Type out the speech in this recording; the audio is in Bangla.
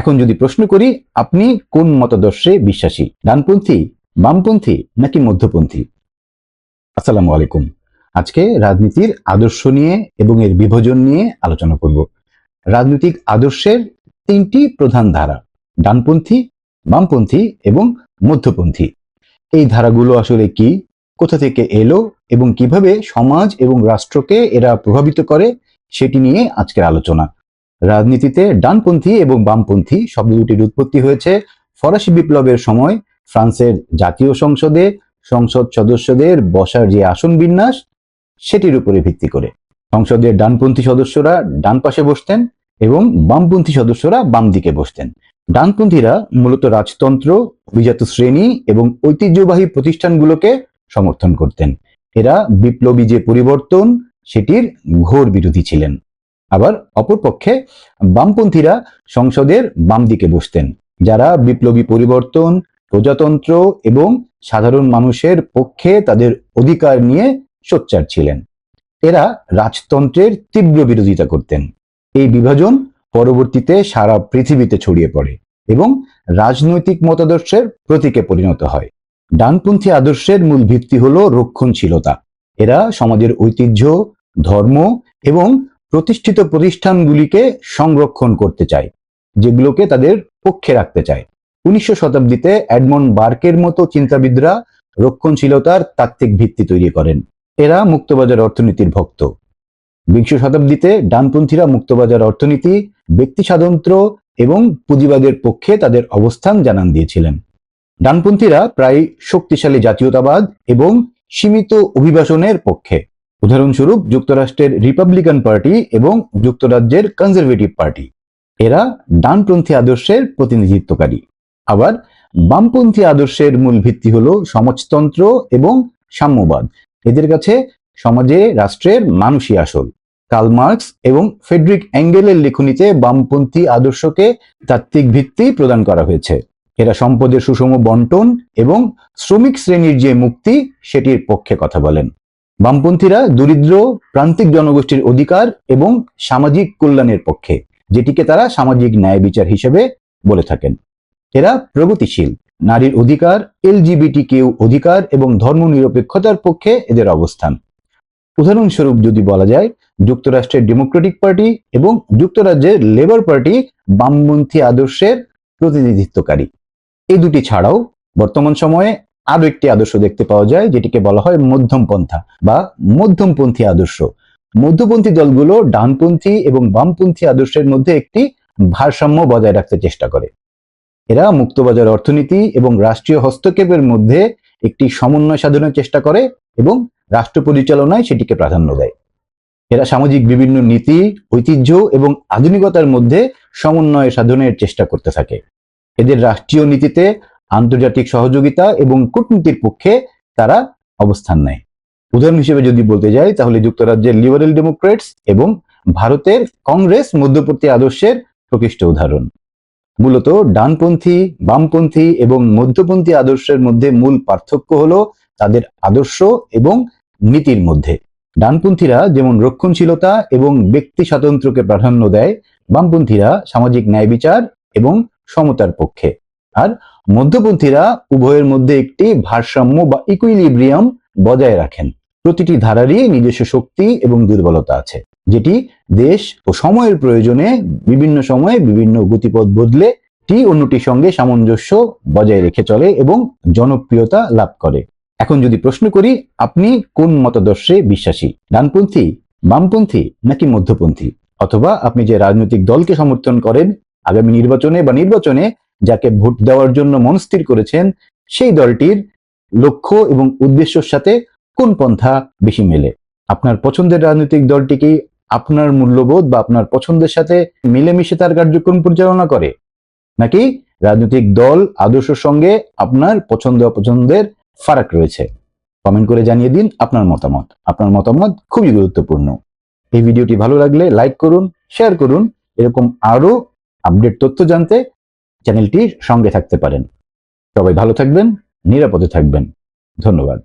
এখন যদি প্রশ্ন করি, আপনি কোন মতাদর্শে বিশ্বাসী? ডানপন্থী, বামপন্থী, নাকি মধ্যপন্থী? আসসালামু আলাইকুম। আজকে রাজনীতির আদর্শ নিয়ে এবং এর বিভাজন নিয়ে আলোচনা করব। রাজনৈতিক আদর্শের তিনটি প্রধান ধারা, ডানপন্থী, বামপন্থী এবং মধ্যপন্থী। এই ধারাগুলো আসলে কি? কোথা থেকে এলো এবং কীভাবে সমাজ এবং রাষ্ট্রকে এরা প্রভাবিত করে? সেটি নিয়ে আজকের আলোচনা। রাজনীতিতে ডানপন্থী এবং বামপন্থী শব্দ দুটির উৎপত্তি হয়েছে ফরাসি বিপ্লবের সময়। ফ্রান্সের জাতীয় সংসদে, সংসদ সদস্যদের বসার যে আসন বিন্যাস, সেটির উপরে ভিত্তি করে। সংসদের ডানপন্থী সদস্যরা ডান পাশে বসতেন এবং বামপন্থী সদস্যরা বাম দিকে বসতেন। ডানপন্থীরা মূলত রাজতন্ত্র, অভিজাত শ্রেণি এবং ঐতিহ্যবাহী প্রতিষ্ঠানগুলোকে সমর্থন করতেন। এরা বিপ্লবী যে পরিবর্তন, সেটির ঘোর বিরোধী ছিলেন। আবার অপরপক্ষে বামপন্থীরা সংসদের বাম দিকে বসতেন, যারা বিপ্লবী পরিবর্তন, প্রজাতন্ত্র এবং সাধারণ মানুষের পক্ষে তাদের অধিকার নিয়ে সোচ্চার ছিলেন। এরা রাজতন্ত্রের তীব্র বিরোধিতা করতেন। এই বিভাজন পরবর্তীতে সারা পৃথিবীতে ছড়িয়ে পড়ে এবং রাজনৈতিক মতাদর্শের প্রতীকে পরিণত হয়। ডানপন্থী আদর্শের মূল ভিত্তি হল রক্ষণশীলতা। এরা সমাজের ঐতিহ্য, ধর্ম এবং প্রতিষ্ঠিত প্রতিষ্ঠানগুলিকে সংরক্ষণ করতে চায়, যেগুলোকে তাদের পক্ষে রাখতে চায়। উনিশশো শতাব্দীতে এডমন্ড বার্কের মতো চিন্তাবিদরা রক্ষণশীলতার তাত্ত্বিক ভিত্তি তৈরি করেন। এরা মুক্তবাজার অর্থনীতির ভক্ত। বিংশ শতাব্দীতে ডানপন্থীরা মুক্তবাজার অর্থনীতি ব্যক্তি স্বাতন্ত্র্য এবং পুঁজিবাদের পক্ষে তাদের অবস্থান জানান দিয়েছিলেন। ডানপন্থীরা প্রায় শক্তিশালী জাতীয়তাবাদ এবং সীমিত অভিবাসনের পক্ষে। উদাহরণস্বরূপ যুক্তরাষ্ট্রের রিপাবলিকান পার্টি এবং যুক্তরাজ্যের কনজারভেটিভ পার্টি এরা ডানপন্থী আদর্শের প্রতিনিধিত্বকারী। আবার বামপন্থী আদর্শের মূল ভিত্তি হল সমাজতন্ত্র এবং সাম্যবাদ। এদের কাছে সমাজে, রাষ্ট্রের মানুষই আসল। কার্ল মার্কস এবং ফেডরিক অ্যাঙ্গেলের লেখনীতে বামপন্থী আদর্শকে তাত্ত্বিক ভিত্তি প্রদান করা হয়েছে। এরা সম্পদের সুষম বন্টন এবং শ্রমিক শ্রেণির যে মুক্তি, সেটির পক্ষে কথা বলেন। বামপন্থীরা দরিদ্র, প্রান্তিক জনগোষ্ঠীর অধিকার এবং সামাজিক কল্যাণের পক্ষে, যেটিকে তারা সামাজিক ন্যায় বিচার হিসেবে বলে থাকেন। এরা প্রগতিশীল, নারীর অধিকার এলজিবিটি কেউ অধিকার এবং ধর্মনিরপেক্ষতার পক্ষে এদের অবস্থান। উদাহরণস্বরূপ যদি বলা যায়, যুক্তরাষ্ট্রের ডেমোক্রেটিক পার্টি এবং যুক্তরাজ্যের লেবার পার্টি বামপন্থী আদর্শের প্রতিনিধিত্বকারী। এই দুটি ছাড়াও বর্তমান সময়ে আরও একটি আদর্শ দেখতে পাওয়া যায়, যেটিকে বলা হয় মধ্যম পন্থা বা মধ্যমপন্থী আদর্শ। মধ্যপন্থী দলগুলো ডানপন্থী এবং বামপন্থী আদর্শের মধ্যে একটি ভারসাম্য বজায় রাখতে চেষ্টা করে। এরা মুক্তবাজার অর্থনীতি এবং রাষ্ট্রীয় হস্তক্ষেপের মধ্যে একটি সমন্বয় সাধনের চেষ্টা করে এবং রাষ্ট্র পরিচালনায় সেটিকে প্রাধান্য দেয়। এরা সামাজিক বিভিন্ন নীতি, ঐতিহ্য এবং আধুনিকতার মধ্যে সমন্বয় সাধনের চেষ্টা করতে থাকে। এদের রাষ্ট্রীয় নীতিতে আন্তর্জাতিক সহযোগিতা এবং কূটনীতির পক্ষে তারা অবস্থান নেয়। উদাহরণ হিসেবে যদি বলতে যাই, তাহলে যুক্তরাজ্যের লিবারেল ডেমোক্রেটস এবং ভারতের কংগ্রেস মধ্যবর্তী আদর্শের প্রকৃষ্ট উদাহরণ। মূলত ডানপন্থী, বামপন্থী এবং মধ্যপন্থী আদর্শের মধ্যে মূল পার্থক্য হলো তাদের আদর্শ এবং নীতির মধ্যে। ডানপন্থীরা যেমন রক্ষণশীলতা এবং ব্যক্তি স্বাতন্ত্র্যকে প্রাধান্য দেয়, বামপন্থীরা সামাজিক ন্যায় বিচার এবং সমতার পক্ষে। আর মধ্যপন্থীরা উভয়ের মধ্যে একটি ভারসাম্য বা ইকুইলিব্রিয়াম বজায় রাখেন। প্রতিটি ধারারই নিজস্ব শক্তি এবং দুর্বলতা আছে, যেটি দেশ ও সময়ের প্রয়োজনে বিভিন্ন সময়ে বিভিন্ন গতিপথ বদলে টি অন্যটির সঙ্গে সামঞ্জস্য বজায় রেখে চলে এবং জনপ্রিয়তা লাভ করে। এখন যদি প্রশ্ন করি, আপনি কোন মতাদর্শে বিশ্বাসী? ডানপন্থী, বামপন্থী নাকি মধ্যপন্থী? অথবা আপনি যে রাজনৈতিক দলকে সমর্থন করেন, আগামী নির্বাচনে বা নির্বাচনে যাকে ভোট দেওয়ার জন্য মনস্থির করেছেন, সেই দলটির লক্ষ্য এবং উদ্দেশ্যের সাথে কোন পন্থা বেশি মেলে? আপনার পছন্দের রাজনৈতিক দলটি কি আপনার মূল্যবোধ বা আপনার পছন্দের সাথে মিলেমিশে তার কার্যক্রম পরিচালনা করে? নাকি রাজনৈতিক দল, আদর্শের সঙ্গে আপনার পছন্দ অপছন্দের ফারাক রয়েছে? কমেন্ট করে জানিয়ে দিন আপনার মতামত। আপনার মতামত খুবই গুরুত্বপূর্ণ। এই ভিডিওটি ভালো লাগলে লাইক করুন, শেয়ার করুন। এরকম আরও আপডেট তথ্য জানতে চ্যানেলটির সঙ্গে থাকতে পারেন। সবাই ভালো থাকবেন নিরাপদে থাকবেন। ধন্যবাদ।